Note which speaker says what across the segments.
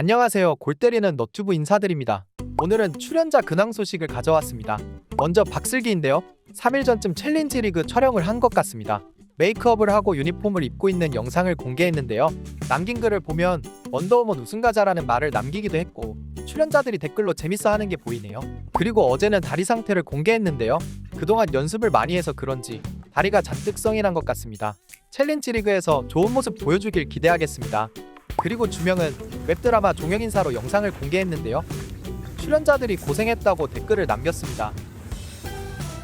Speaker 1: 안녕하세요. 골 때리는 너튜브 인사드립니다. 오늘은 출연자 근황 소식을 가져왔습니다. 먼저 박슬기인데요. 3일 전쯤 챌린지 리그 촬영을 한 것 같습니다. 메이크업을 하고 유니폼을 입고 있는 영상을 공개했는데요. 남긴 글을 보면 원더우먼 우승가자라는 말을 남기기도 했고 출연자들이 댓글로 재밌어 하는 게 보이네요. 그리고 어제는 다리 상태를 공개했는데요. 그동안 연습을 많이 해서 그런지 다리가 잔뜩 성이 난 것 같습니다. 챌린지 리그에서 좋은 모습 보여주길 기대하겠습니다. 그리고 주명은 웹드라마 종영인사로 영상을 공개했는데요. 출연자들이 고생했다고 댓글을 남겼습니다.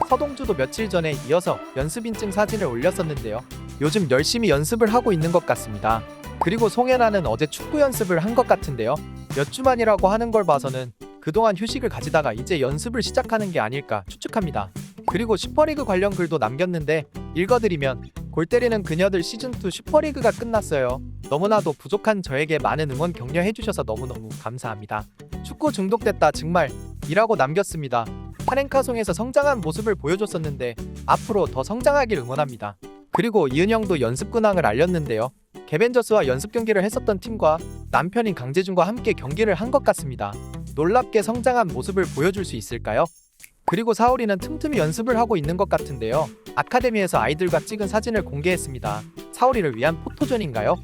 Speaker 1: 서동주도 며칠 전에 이어서 연습 인증 사진을 올렸었는데요. 요즘 열심히 연습을 하고 있는 것 같습니다. 그리고 송혜나는 어제 축구 연습을 한 것 같은데요. 몇 주만이라고 하는 걸 봐서는 그동안 휴식을 가지다가 이제 연습을 시작하는 게 아닐까 추측합니다. 그리고 슈퍼리그 관련 글도 남겼는데 읽어드리면 골 때리는 그녀들 시즌2 슈퍼리그가 끝났어요. 너무나도 부족한 저에게 많은 응원 격려해 주셔서 너무너무 감사합니다. 축구 중독됐다 정말 이라고 남겼습니다. 파랭카송에서 성장한 모습을 보여줬었는데 앞으로 더 성장하길 응원합니다. 그리고 이은영도 연습 근황을 알렸는데요. 개벤저스와 연습 경기를 했었던 팀과 남편인 강재준과 함께 경기를 한 것 같습니다. 놀랍게 성장한 모습을 보여줄 수 있을까요? 그리고 사오리는 틈틈이 연습을 하고 있는 것 같은데요. 아카데미에서 아이들과 찍은 사진을 공개했습니다. 사오리를 위한 포토존인가요?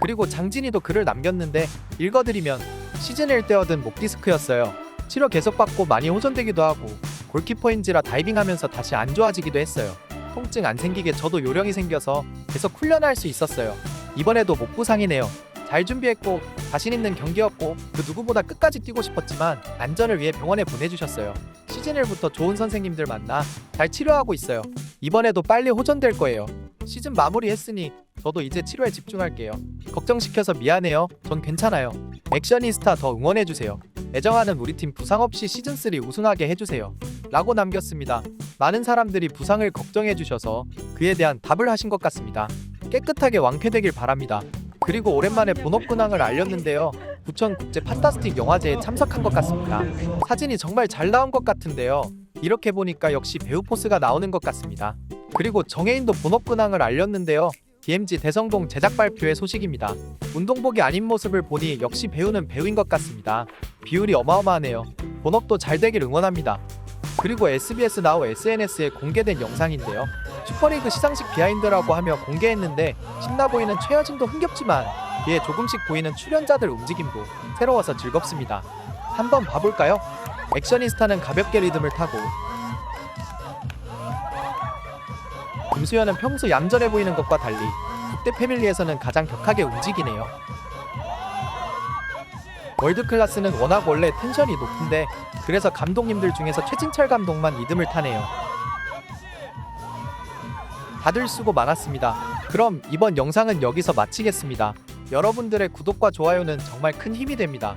Speaker 1: 그리고 장진이도 글을 남겼는데 읽어드리면 시즌 1 때 얻은 목 디스크였어요. 치료 계속 받고 많이 호전되기도 하고 골키퍼인지라 다이빙하면서 다시 안 좋아지기도 했어요. 통증 안 생기게 저도 요령이 생겨서 계속 훈련할 수 있었어요. 이번에도 목 부상이네요. 잘 준비했고 자신 있는 경기였고 그 누구보다 끝까지 뛰고 싶었지만 안전을 위해 병원에 보내주셨어요. 시즌 1부터 좋은 선생님들 만나 잘 치료하고 있어요. 이번에도 빨리 호전될 거예요. 시즌 마무리했으니 저도 이제 치료에 집중할게요. 걱정시켜서 미안해요. 전 괜찮아요. 액션이스타 더 응원해주세요. 애정하는 우리 팀 부상 없이 시즌 3 우승하게 해주세요. 라고 남겼습니다. 많은 사람들이 부상을 걱정해주셔서 그에 대한 답을 하신 것 같습니다. 깨끗하게 완쾌되길 바랍니다. 그리고 오랜만에 본업 근황을 알렸는데요. 부천 국제 판타스틱 영화제에 참석한 것 같습니다. 사진이 정말 잘 나온 것 같은데요. 이렇게 보니까 역시 배우 포스가 나오는 것 같습니다. 그리고 정혜인도 본업 근황을 알렸는데요. DMZ 대성동 제작 발표의 소식입니다. 운동복이 아닌 모습을 보니 역시 배우는 배우인 것 같습니다. 비율이 어마어마하네요. 본업도 잘 되길 응원합니다. 그리고 SBS 나우 SNS에 공개된 영상인데요. 슈퍼리그 시상식 비하인드라고 하며 공개했는데 신나 보이는 최여진도 흥겹지만 뒤에 조금씩 보이는 출연자들 움직임도 새로워서 즐겁습니다. 한번 봐볼까요? 액션이스타는 가볍게 리듬을 타고 김수현은 평소 얌전해 보이는 것과 달리 국대 패밀리에서는 가장 격하게 움직이네요. 월드 클래스는 워낙 원래 텐션이 높은데 그래서 감독님들 중에서 최진철 감독만 리듬을 타네요. 다들 수고 많았습니다. 그럼 이번 영상은 여기서 마치겠습니다. 여러분들의 구독과 좋아요는 정말 큰 힘이 됩니다.